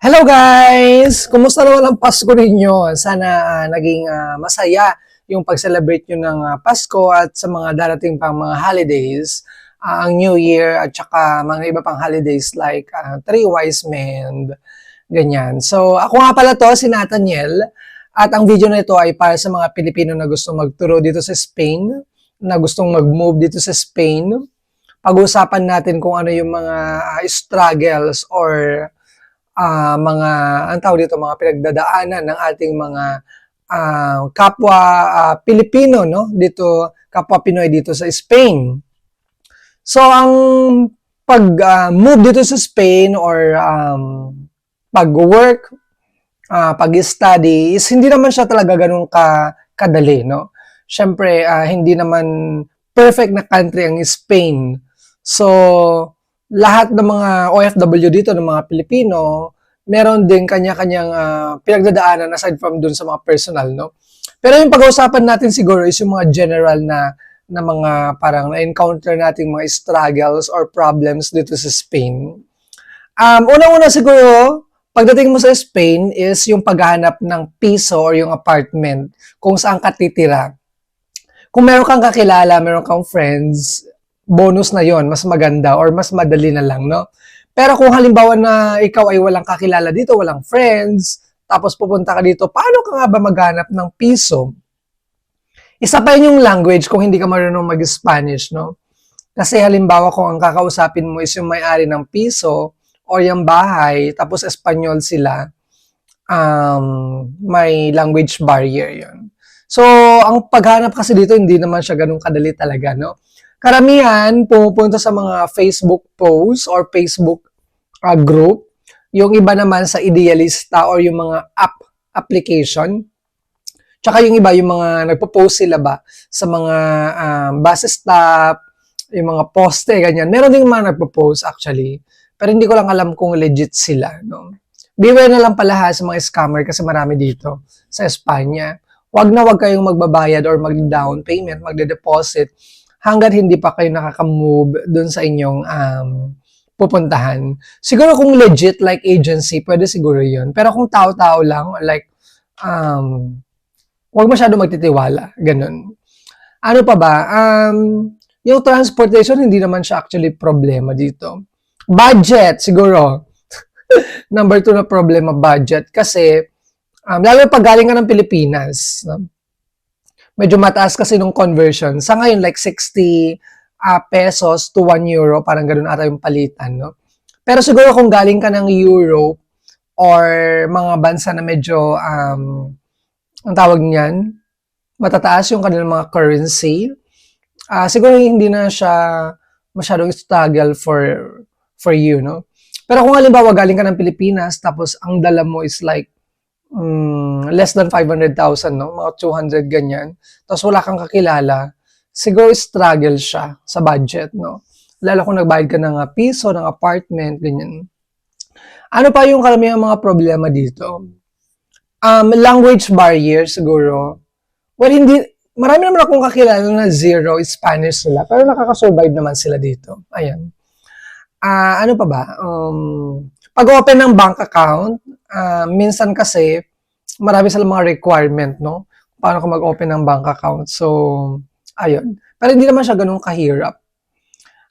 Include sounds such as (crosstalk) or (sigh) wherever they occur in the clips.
Hello guys! Kumusta naman ang Pasko ninyo? Sana ah, naging ah, masaya yung pag-celebrate nyo ng ah, Pasko at sa mga darating pang mga holidays, ah, ang New Year at saka mga iba pang holidays like ah, Three Wise Men, ganyan. So ako nga pala to, si Nathaniel, at ang video na ito ay para sa mga Pilipino na gustong magturo dito sa Spain, na gustong mag-move dito sa Spain. Pag-uusapan natin kung ano yung mga ah, struggles or ah, mga ang tawag dito mga pinagdadaanan ng ating mga ah, kapwa ah, Pilipino no dito kapwa Pinoy dito sa Spain. So ang pag ah, move dito sa Spain or um, pag-work, ah, pag-study is hindi naman siya talaga ganun ka kadali no. Syempre ah, hindi naman perfect na country ang Spain. So lahat ng mga OFW dito, ng mga Pilipino, meron din kanya-kanyang ah, pinagdadaanan aside from dun sa mga personal, no? Pero yung pag-uusapan natin siguro is yung mga general na na mga parang na-encounter nating mga struggles or problems dito sa Spain. Um, unang-una siguro, pagdating mo sa Spain is yung paghahanap ng piso or yung apartment kung saan ka titira. Kung meron kang kakilala, meron kang friends, bonus na yon mas maganda or mas madali na lang, no? Pero kung halimbawa na ikaw ay walang kakilala dito, walang friends, tapos pupunta ka dito, paano ka nga ba maghanap ng piso? Isa pa yun yung language kung hindi ka marunong mag-Spanish, no? Kasi halimbawa kung ang kakausapin mo is yung may-ari ng piso or yung bahay, tapos Espanyol sila, um, may language barrier yon. So, ang paghanap kasi dito, hindi naman siya ganun kadali talaga, no? Karamihan, pumupunta sa mga Facebook posts or Facebook uh, group. Yung iba naman sa idealista or yung mga app application. Tsaka yung iba, yung mga nagpo-post sila ba sa mga um, bus stop, yung mga poste, ganyan. Meron din mga nagpo-post actually. Pero hindi ko lang alam kung legit sila. No? Beware na lang pala ha sa mga scammer kasi marami dito sa Espanya. Huwag na huwag kayong magbabayad or mag-down payment, magde-deposit hanggat hindi pa kayo nakaka-move dun sa inyong um, pupuntahan. Siguro kung legit like agency, pwede siguro yun. Pero kung tao-tao lang, like, um, huwag masyado magtitiwala. Ganun. Ano pa ba? Um, yung transportation, hindi naman siya actually problema dito. Budget, siguro. (laughs) Number two na problema, budget. Kasi, um, lalo pag galing ka ng Pilipinas, no? Medyo mataas kasi nung conversion. Sa ngayon, like 60 uh, pesos to 1 euro, parang ganun ata yung palitan, no? Pero siguro kung galing ka ng Europe or mga bansa na medyo, um, ang tawag niyan, matataas yung kanilang mga currency, uh, siguro hindi na siya masyadong struggle for for you, no? Pero kung halimbawa galing ka ng Pilipinas, tapos ang dala mo is like um, less than 500,000, no? Mga 200 ganyan. Tapos wala kang kakilala, siguro struggle siya sa budget, no? Lalo kung nagbayad ka ng uh, piso, ng apartment, ganyan. Ano pa yung karamihan mga problema dito? Um, language barrier siguro. Well, hindi, marami naman akong kakilala na zero Spanish sila, pero nakakasurvive naman sila dito. Ayan. Ah, ano pa ba? Um, pag-open ng bank account, ah, minsan kasi marami silang mga requirement, no? Paano ka mag-open ng bank account. So, ayun. Pero hindi naman siya ganun kahirap.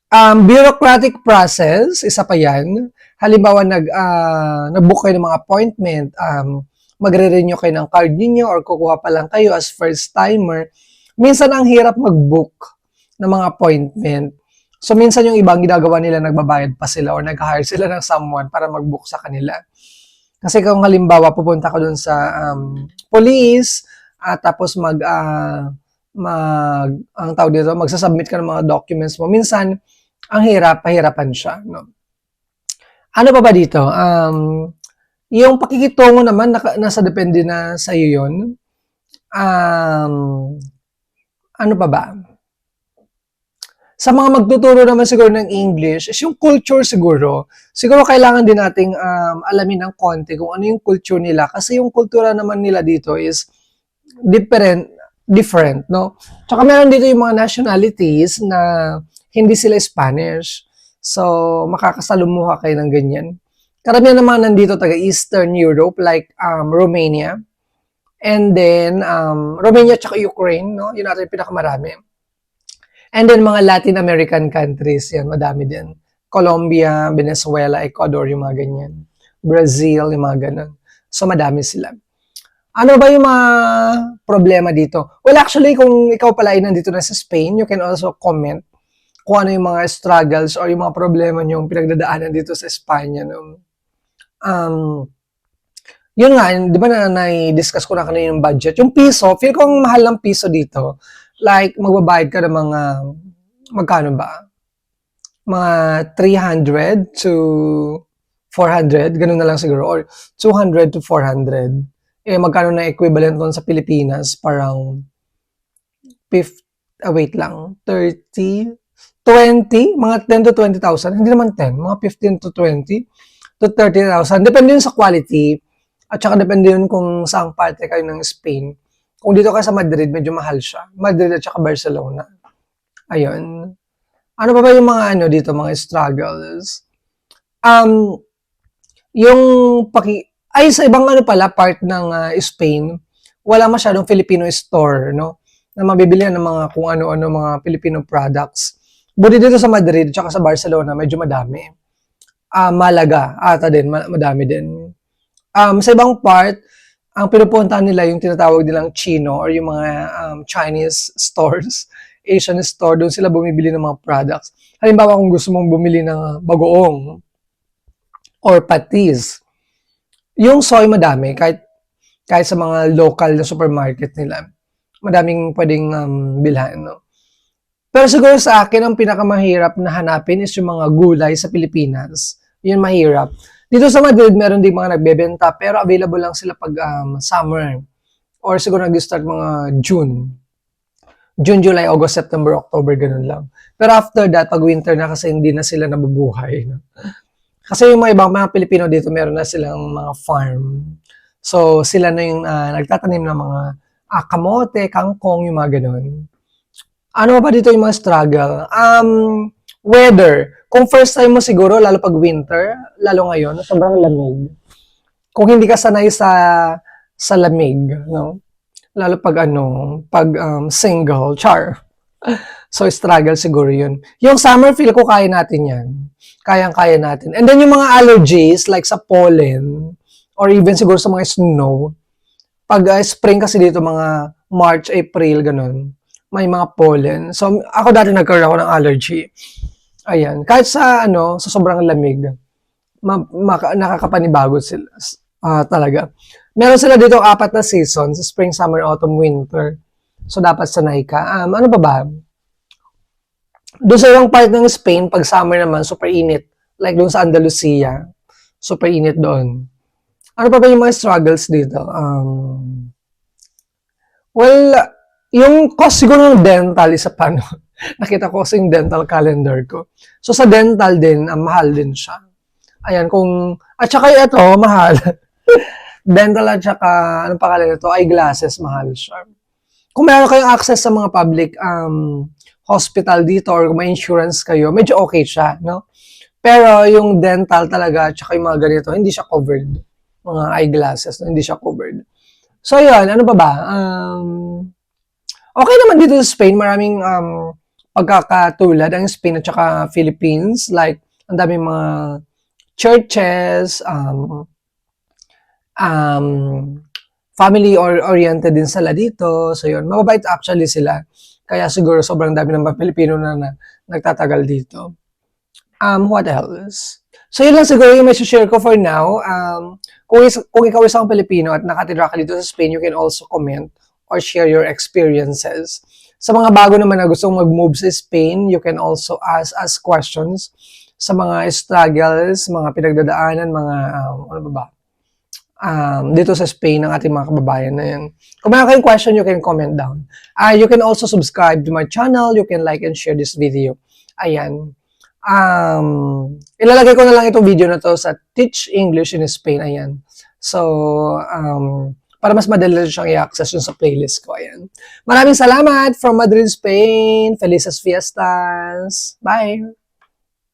Um, bureaucratic process, isa pa yan. Halimbawa, nag, uh, nag-book kayo ng mga appointment, um, magre-renew kayo ng card ninyo or kukuha pa lang kayo as first timer. Minsan ang hirap mag-book ng mga appointment. So, minsan yung ibang ginagawa nila, nagbabayad pa sila or nag-hire sila ng someone para mag-book sa kanila. Kasi kung halimbawa, pupunta ka dun sa um, police, at tapos mag, uh, mag, ang tawag dito, magsasubmit ka ng mga documents mo. Minsan, ang hirap, pahirapan siya. No? Ano pa ba dito? Um, yung pakikitungo naman, naka, nasa depende na sa iyo yun. Um, ano pa ba? Sa mga magtuturo naman siguro ng English, is yung culture siguro. Siguro kailangan din nating um, alamin ng konti kung ano yung culture nila. Kasi yung kultura naman nila dito is different, different, no? Tsaka meron dito yung mga nationalities na hindi sila Spanish. So, makakasalumuha kayo ng ganyan. Karamihan naman nandito taga Eastern Europe like um, Romania. And then um, Romania at Ukraine, no? Yun natin yung pinakamarami. And then mga Latin American countries, yan, madami din. Colombia, Venezuela, Ecuador, yung mga ganyan. Brazil, yung mga ganun. So, madami sila. Ano ba yung mga problema dito? Well, actually, kung ikaw pala ay nandito na sa Spain, you can also comment kung ano yung mga struggles or yung mga problema nyo pinagdadaanan dito sa Espanya. No? Um, yun nga, di ba na na-discuss ko na kanina yung budget. Yung piso, feel ko ang mahal ng piso dito. Like, magbabayad ka ng mga, magkano ba? Mga 300 to 400, ganun na lang siguro. Or 200 to 400. Eh, magkano na equivalent nun sa Pilipinas? Parang 50, ah, wait lang, 30, 20, mga 10 to 20,000. Hindi naman 10, mga 15 to 20 to 30,000. Depende yun sa quality. At saka depende yun kung saang parte kayo ng Spain. Kung dito ka sa Madrid, medyo mahal siya. Madrid at saka Barcelona. Ayun. Ano pa ba yung mga ano dito, mga struggles? Um, yung paki ay sa ibang ano pala part ng ah, Spain, wala masyadong Filipino store, no? Na mabibili ng mga kung ano-ano mga Filipino products. Buti dito sa Madrid at sa Barcelona, medyo madami. Ah, Malaga, ata din, ma- madami din. Um, sa ibang part, ang pinupuntahan nila yung tinatawag nilang Chino or yung mga um, Chinese stores, (laughs) Asian store, doon sila bumibili ng mga products. Halimbawa kung gusto mong bumili ng bagoong or patis, yung soy madami, kahit, kahit sa mga local na supermarket nila, madaming pwedeng um, bilhan. No? Pero siguro sa akin, ang pinakamahirap na hanapin is yung mga gulay sa Pilipinas. Yun mahirap. Dito sa Madrid, meron din mga nagbebenta, pero available lang sila pag um, summer. Or siguro nag-start mga June. June, July, August, September, October, ganun lang. Pero after that, pag winter na kasi hindi na sila nabubuhay. Kasi yung mga ibang mga Pilipino dito, meron na silang mga farm. So, sila na yung ah, nagtatanim ng mga ah, kamote, kangkong, yung mga ganun. Ano ba dito yung mga struggle? Um, weather. Kung first time mo siguro, lalo pag winter, lalo ngayon, sobrang lamig. Kung hindi ka sanay sa sa lamig, no? Lalo pag ano, pag um, single, char. (laughs) So, struggle siguro yun. Yung summer, feel ko kaya natin yan. Kayang-kaya natin. And then yung mga allergies, like sa pollen, or even siguro sa mga snow, pag uh, spring kasi dito, mga March, April, ganun, may mga pollen. So, ako dati nagkaroon ako ng allergy. Ayan. Kahit sa, ano, sa sobrang lamig, ma- maka- nakakapanibago sila. Ah, talaga. Meron sila dito apat na seasons, spring, summer, autumn, winter. So, dapat sanay ka. Um, ano pa ba? Doon sa ibang part ng Spain, pag summer naman, super init. Like doon sa Andalusia, super init doon. Ano pa ba yung mga struggles dito? Um, well, yung cost siguro ng dental isa pa, no? Nakita ko kasi yung dental calendar ko. So, sa dental din, ang mahal din siya. Ayan, kung, at saka ito, mahal. (laughs) dental at saka, anong pangalan nito? Eyeglasses, mahal siya. Kung meron kayong access sa mga public um, hospital dito or may insurance kayo, medyo okay siya, no? Pero yung dental talaga, tsaka yung mga ganito, hindi siya covered. Mga eyeglasses, no? hindi siya covered. So, yun, ano pa ba? Um, okay naman dito sa Spain, maraming um, pagkakatulad ang Spain at saka Philippines. Like, ang daming mga churches, um, um, family or oriented din sila dito. So, yun, mababait actually sila. Kaya siguro sobrang dami ng mga Pilipino na, na nagtatagal dito. Um, what else? So, yun lang siguro yung may share ko for now. Um, kung, is, kung ikaw isang Pilipino at nakatira ka dito sa Spain, you can also comment or share your experiences. Sa mga bago naman na gustong mag-move sa Spain, you can also ask us questions sa mga struggles, mga pinagdadaanan, mga, um, ano ba ba, um, dito sa Spain ng ating mga kababayan na yan. Kung meron kayong question, you can comment down. Uh, you can also subscribe to my channel. You can like and share this video. Ayan. Um, ilalagay ko na lang itong video na to sa Teach English in Spain. Ayan. So, um, para mas madali siyang i-access yung sa playlist ko. Ayan. Maraming salamat from Madrid, Spain. Felices Fiestas. Bye!